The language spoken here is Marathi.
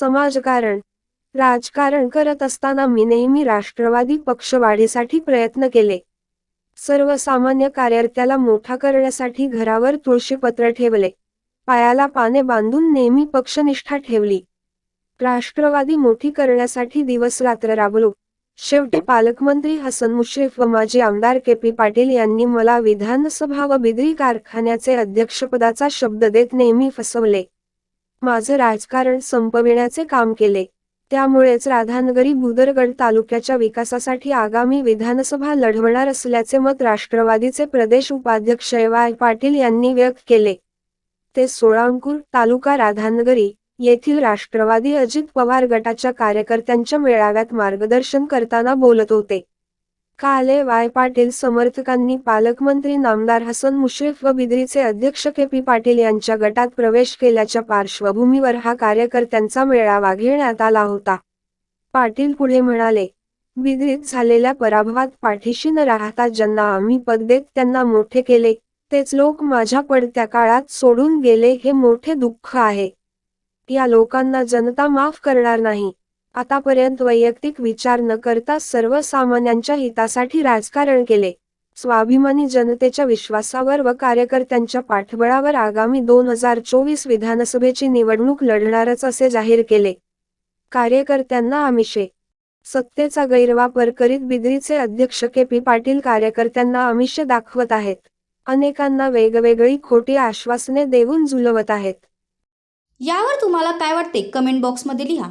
समाजकारण राजकारण करत असताना मी नेहमी राष्ट्रवादी पक्ष वाढीसाठी प्रयत्न केले. सर्वसामान्य कार्यकर्त्याला मोठा करण्यासाठी घरावर तुळशीपत्र ठेवले. पायाला पाने बांधून नेहमी पक्षनिष्ठा ठेवली. राष्ट्रवादी मोठी करण्यासाठी दिवस रात्र राबलो. शेवटी पालकमंत्री हसन मुश्रीफ व माजी आमदार के पी पाटील यांनी मला विधानसभा व बिद्री कारखान्याचे अध्यक्षपदाचा शब्द देत नेहमी फसवले. माझं राजकारण संपविण्याचे काम केले. त्यामुळेच राधानगरी भूदरगड तालुक्याच्या विकासासाठी आगामी विधानसभा लढवणार असल्याचे मत राष्ट्रवादीचे प्रदेश उपाध्यक्ष वाय पाटील यांनी व्यक्त केले. ते सोळांकूर तालुका राधानगरी येथील राष्ट्रवादी अजित पवार गटाच्या कार्यकर्त्यांच्या मेळाव्यात मार्गदर्शन करताना बोलत होते. काले वाय पाटील समर्थकांनी पालकमंत्री नामदार हसन मुश्रीफ व बिद्रीचे अध्यक्ष के पी पाटील यांच्या गटात प्रवेश केल्याच्या पार्श्वभूमीवर हा कार्यकर्त्यांचा मेळावा घेण्यात आला होता. पाटील पुढे म्हणाले बिद्रीत झालेल्या पराभवात पाठीशी न राहता ज्यांना आम्ही पद देत त्यांना मोठे केले तेच लोक माझ्या पडत्या काळात सोडून गेले हे मोठे दुःख आहे. या लोकांना जनता माफ करणार नाही. आतापर्यंत वैयक्तिक विचार न करता सर्वसामान्यांच्या हितासाठी राजकारण केले. स्वाभिमानी जनतेच्या विश्वासावर व कार्यकर्त्यांच्या पाठबळावर आगामी दोन हजार चोवीस विधानसभेची निवडणूक लढणारच असे जाहीर केले. कार्यकर्त्यांना आमिषे. सत्तेचा गैरवापर करीत बिद्रीचे अध्यक्ष के पी पाटील कार्यकर्त्यांना आमिष दाखवत आहेत. अनेकांना वेगवेगळी खोटी आश्वासने देऊन झुलवत आहेत. यावर तुम्हाला काय वाटते? कमेंट बॉक्समध्ये लिहा.